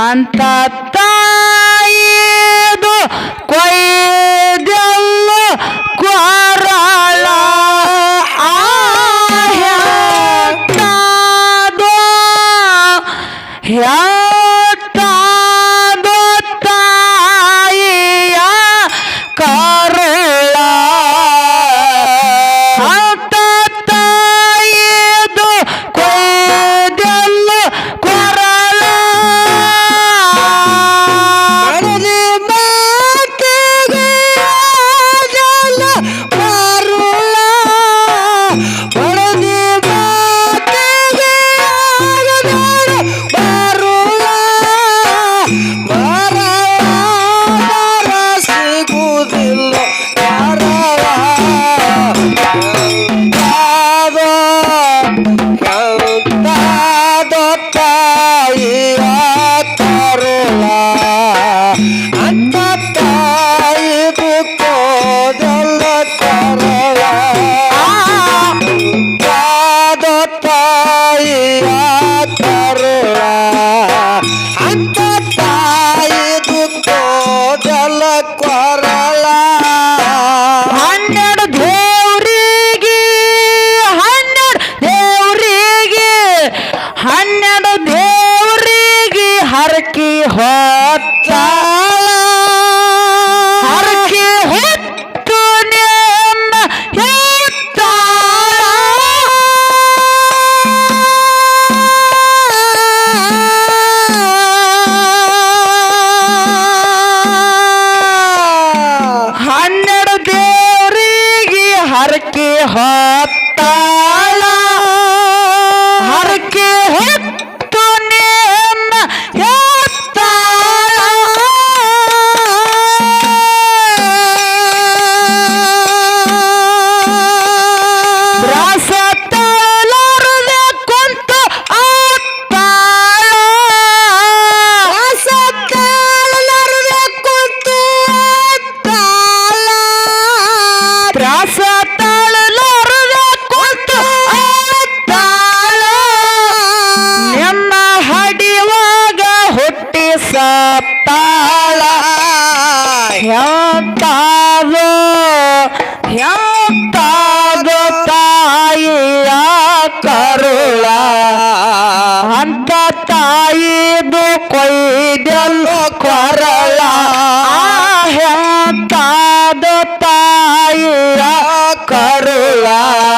ಅಂತ ಕರುಳ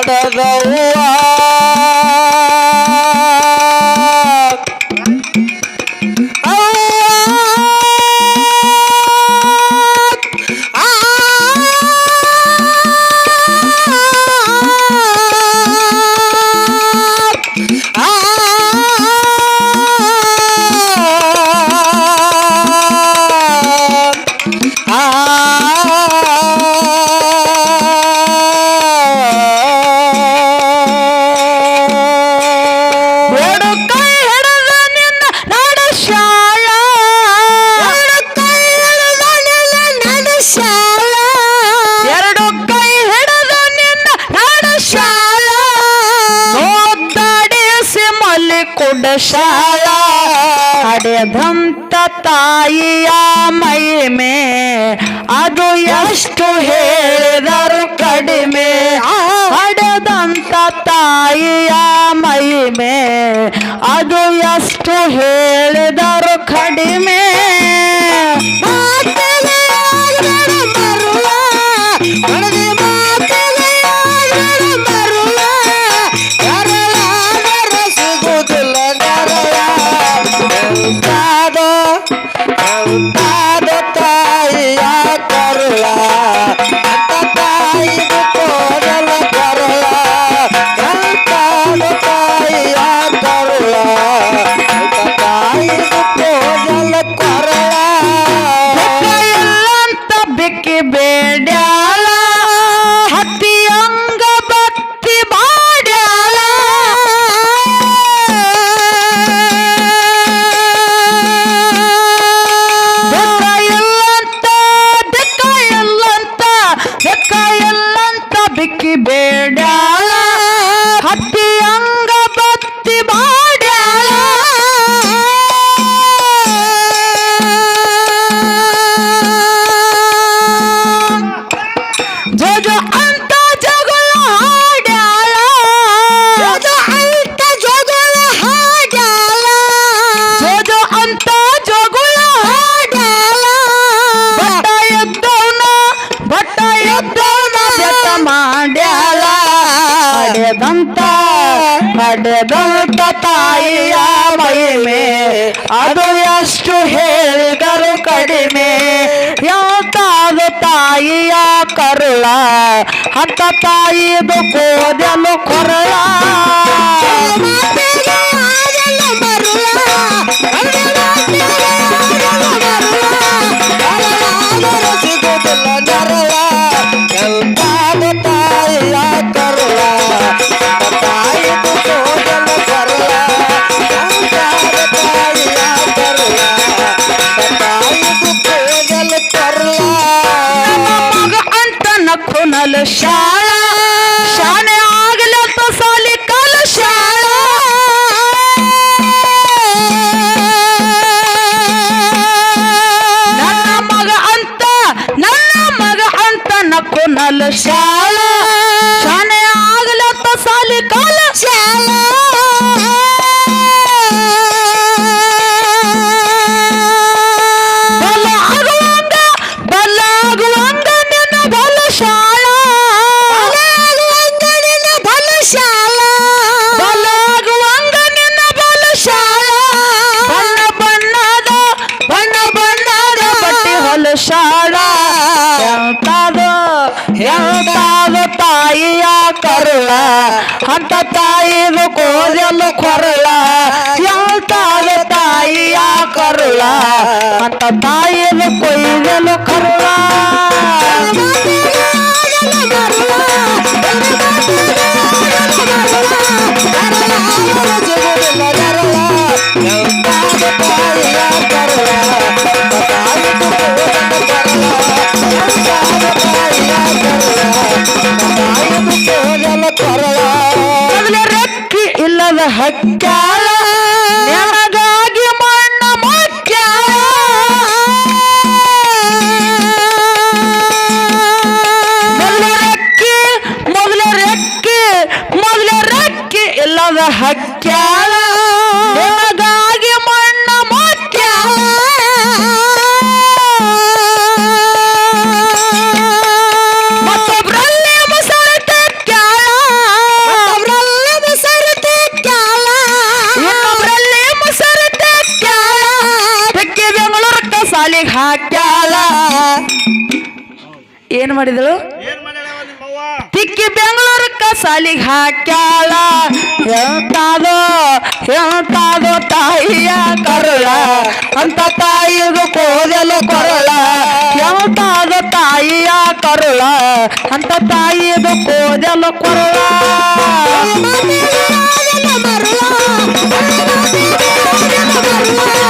ಹಡದವ್ವ धम तताइया मई में, अदु यु हेदर कड़मे हडदम तताइया मई में, अदु यु में। ತಾಯಿಯ ಮಹಿಮೆ. ಅದು ಎಷ್ಟು ಹೇಳಿದರು ಕಡಿಮೆ. ಯಾವ್ದಾದ ತಾಯಿಯ ಕರುಳ ಹತ್ತ ತಾಯಿದು ಕೋದಲು ಕೊರಳ. ನಲು ಶಾಲ ಕಂಟ ತಾಯಿದು ಕೋಜಲು ಕೊರಳ. ಹೇಳ್ತಾಳ ತಾಯಿಯ ಕರುಳ. ಕಂಟ ತಾಯಿದು ಕೊಯ್ದಲು ಕರುಳ. ಕರುಳ. ಕಾಲ. ಏನ್ ಮಾಡಿದಳು? ತಿಕ್ಕಿ ಬೆಂಗಳೂರಕ್ಕ ಸಾಲಿಗೆ ಹಾಕ್ಯಾಳ. ಹೇಳ್ತಾದೋ ಹೇಳ್ತಾದೋ ತಾಯಿಯ ಕರುಳ. ಅಂತ ತಾಯಿಗೂ ಕೋದಲು ಕೊರಳ. ಹೇಳ್ತಾದೋ ತಾಯಿಯ ಕರುಳ. ಅಂತ ತಾಯಿದು ಕೋದಲು ಕೊರಳ. ಮರಳ.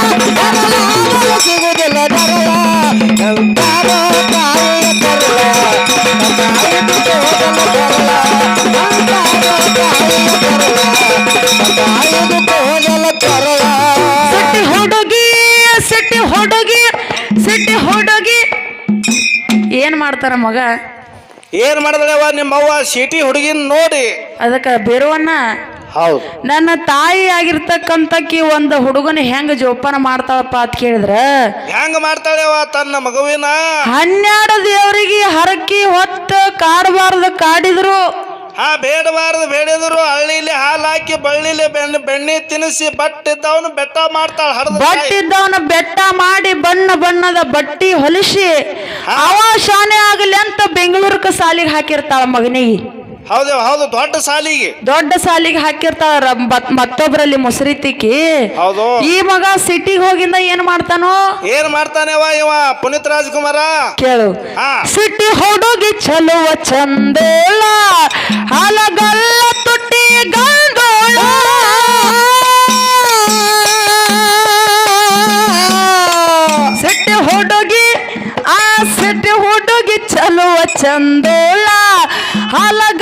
ಮಾಡ್ತಾರ ಮಗ. ಏನ್ ಮಾಡಿದಳೆವ ನಿಮ್ಮ ಅವ್ವ ಸಿಟಿ ಹುಡುಗಿನ ನೋಡಿ. ಅದಕ್ಕ ಬೇರವನ್ನ ಹೌದು. ನನ್ನ ತಾಯಿ ಆಗಿರ್ತಕ್ಕಂತಕಿ ಒಂದು ಹುಡುಗನ ಹೆಂಗ ಜೋಪಾನ ಮಾಡ್ತಾಳಪ್ಪ ಅಂತ ಕೇಳಿದ್ರ. ಹೆಂಗ ಮಾಡ್ತಾಳೆವ ತನ್ನ ಮಗುವಿನ? ಹನ್ನೆರಡು ದೇವರಿಗೆ ಹರಕಿ ಹೊತ್ತ ಕಾಡಬಾರ್ದು ಕಾಡಿದ್ರು. ಹಾ ಬೇಡಬಾರದು ಬೇಡಿದ್ರು. ಹಳ್ಳಿಲಿ ಹಾಲು ಹಾಕಿ ಬಳ್ಳಿಲಿ ಬೆಣ್ಣೆ ಬೆಣ್ಣೆ ತಿನ್ನಿಸಿ ಬಟ್ಟಿದ್ದವನು ಬೆಟ್ಟ ಮಾಡ್ತಾಳ ಹರಿದ ಬಟ್ಟಿದ್ದವನ ಬೆಟ್ಟ ಮಾಡಿ ಬಣ್ಣ ಬಣ್ಣದ ಬಟ್ಟಿ ಹೊಲಿಸಿ ಅವ ಶಾನೆ ಆಗಲಿ ಅಂತ ಬೆಂಗಳೂರಕ್ಕೆ ಸಾಲಿಗೆ ಹಾಕಿರ್ತಾಳ ಮಗನಿಗೆ. ಹೌದು ಹೌದು ದೊಡ್ಡ ಸಾಲಿಗೆ. ದೊಡ್ಡ ಸಾಲಿಗೆ ಹಾಕಿರ್ತಾಳ ಮತ್ತೊಬ್ರಲ್ಲಿ ಮೊಸರಿ ತಿಕ್ಕಿ ಹೌದು. ಈ ಮಗ ಸಿಟಿಗೆ ಹೋಗಿಂದ ಏನ್ ಮಾಡ್ತಾನೋ? ಏನ್ ಮಾಡ್ತಾನೆ ಇವ? ಪುನೀತ್ ರಾಜ್ಕುಮಾರ? ಕೇಳು. ಸಿಟಿ ಹುಡುಗಿ ಚಲುವ ಚಂದೋಳ ಹಾಲಗಲ್ಲ ತುಟ್ಟಿ ಗಂದೋಳ ಚಂದೋಳ ಹಾಲಗಲ್ಲ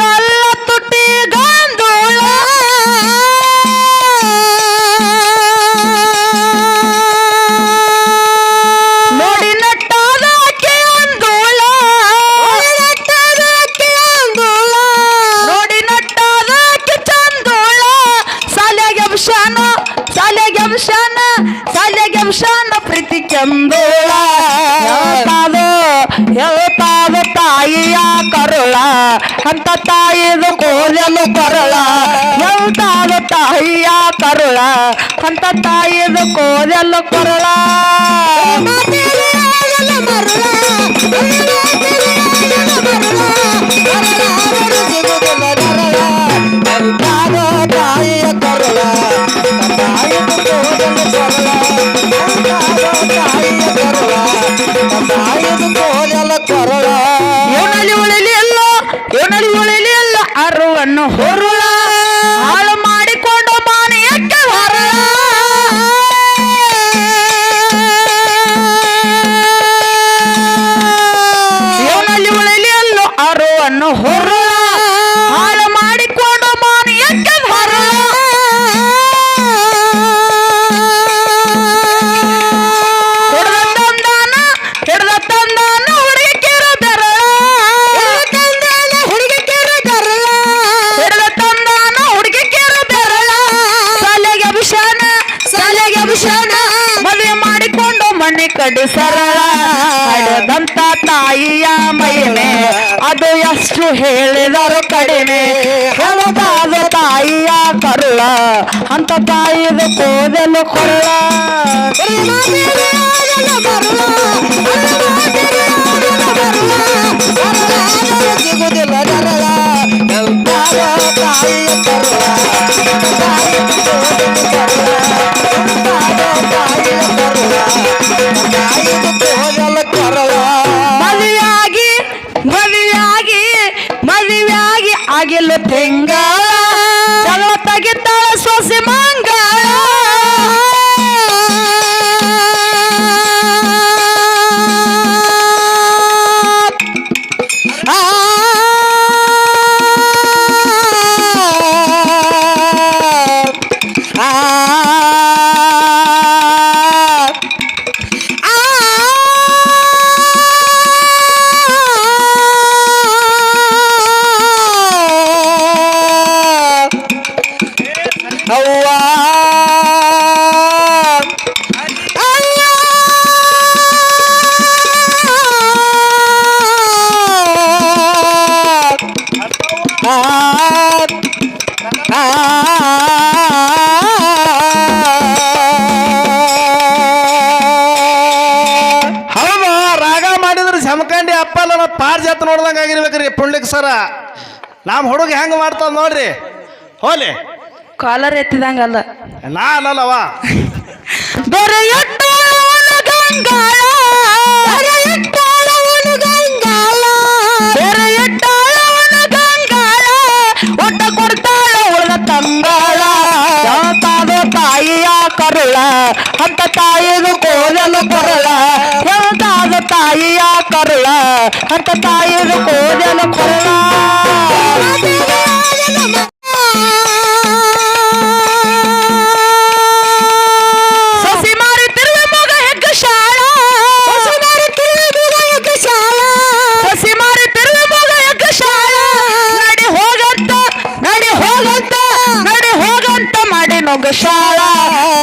ಅಂತ ತಾಯಿದು ಕೋಲನು ಕೊರಳ ಎಂತಾದ ತಾಯಿಯ ಕರುಳ ಅಂತ ತಾಯಿದು ಕೋಲನು ಕರುಳ ಅರುವನ್ನು ಹೊರಳ. ಹಾಳು ಮಾಡಿಕೊಂಡು ಮಾನೆಯಕ್ಕೆ ಹೊರಳ. ಇವನಲ್ಲಿ ಉಳಿಲಿ ಎಲ್ಲ ಅರುವನ್ನು ಹೊರುಳ ಅದು ಎಷ್ಟು ಹೇಳಿದರು ಕಡಿಮೆ. ಹಳದಾದ ತಾಯಿಯ ಕರುಳ ಅಂತ ತಾಯಿದ ಕೋದಲು ಕೊರಳ. ಸಿಗುದಿಲ್ಲ ತಾಯಿಯ ಕರುಳ. ತಿಂಗಳ ತೆಗಿತಾಳ ಸೊಸೆ ಮಂಗಳ ಪುಂಡ್ಲಿಕ್ ಸರ. ನಮ್ಮ ಹುಡುಗ ಹೆಂಗ್ ಮಾಡ್ತಾವ ನೋಡ್ರಿ. ಹೋಲಿ. ಕಾಲರ್ ಎತ್ತಿದಂಗಲ್ಲ. ನಾ ಗಂಗಾಳ ಗಂಗಾಳ ಗಂಗಾಳ ಒಟ್ಟ ಕೊಡ್ತಾಳ ಉಳಿದ ತಂಗಾಳ. ತಾಯಿಯ ಕರುಳ ಅಂತ ತಾಯಿಗೂ ಕೋಲಲು ಕೊರಳ. ಯಾವತ್ತಾದ ತಾಯಿಯ ಕರುಳ ಅಂತ ತಾಯಿದು ಕೋದಲು ಕೊರಳ.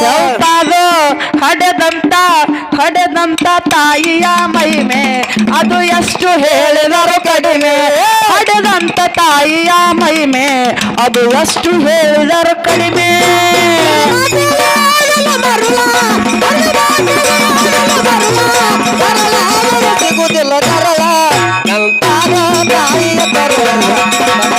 ಎಂತಾದು ಹಡೆದಂತ ಹಡೆದಂತ ತಾಯಿಯ ಮಹಿಮೆ. ಅದು ಎಷ್ಟು ಹೇಳಿದರು ಕಡಿಮೆ. ಹಡೆದಂತ ತಾಯಿಯ ಮಹಿಮೆ. ಅದು ಎಷ್ಟು ಹೇಳಿದರು ಕಡಿಮೆ. ಸಿಗುದಿಲ್ಲ ಕರಳ. ನಂತಾಗ ತಾಯಿಯ ಕರಳ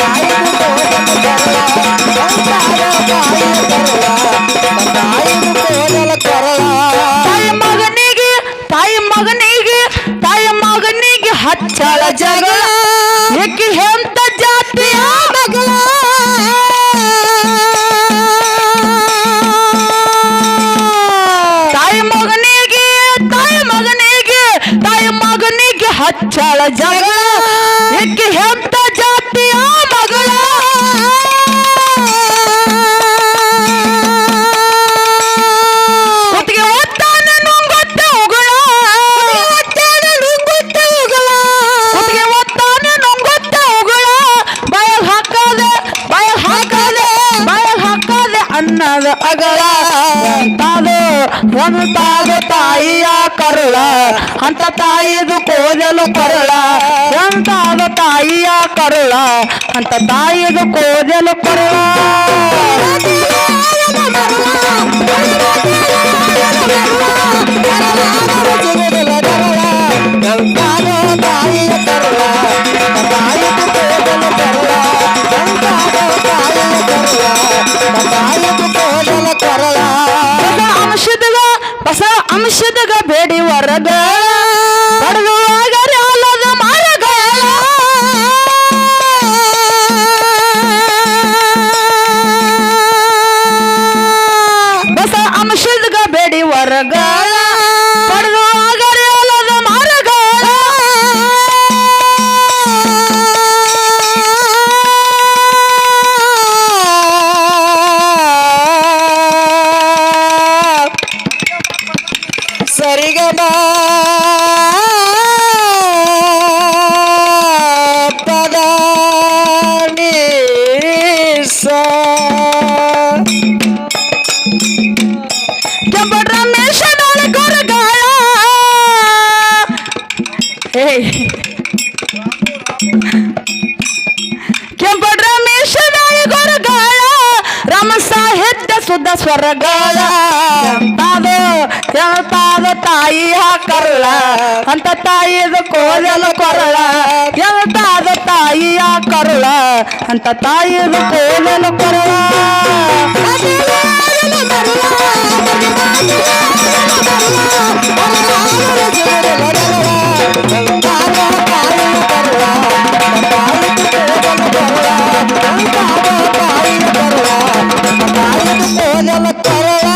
ಹಚ್ಚಳ ಜಗಳ. ಅನ್ನದ ಅಗಳ ಎಂತಾದು ಎಂತಾದು ತಾಯಿಯ ಕರುಳ ಅಂತ ತಾಯಿದು ಕೋದಲು ಕೊರಳ ಎಂತಾದು ತಾಯಿಯ ಕರುಳ ಅಂತ ತಾಯಿದು ಕೋದಲು ಕೊರಳ ಸಿಗುದಿಲ್ಲ brother. ಕರಳ ಅಂತ ತಾಯಿದ ಕೋದಲ ಕೊರಳ ಎಂತಾದ ತಾಯಿಯ ಕರುಳ ಅಂತ ತಾಯಿದ ಕೋದಲ ಕೊರಳ ಕರಳ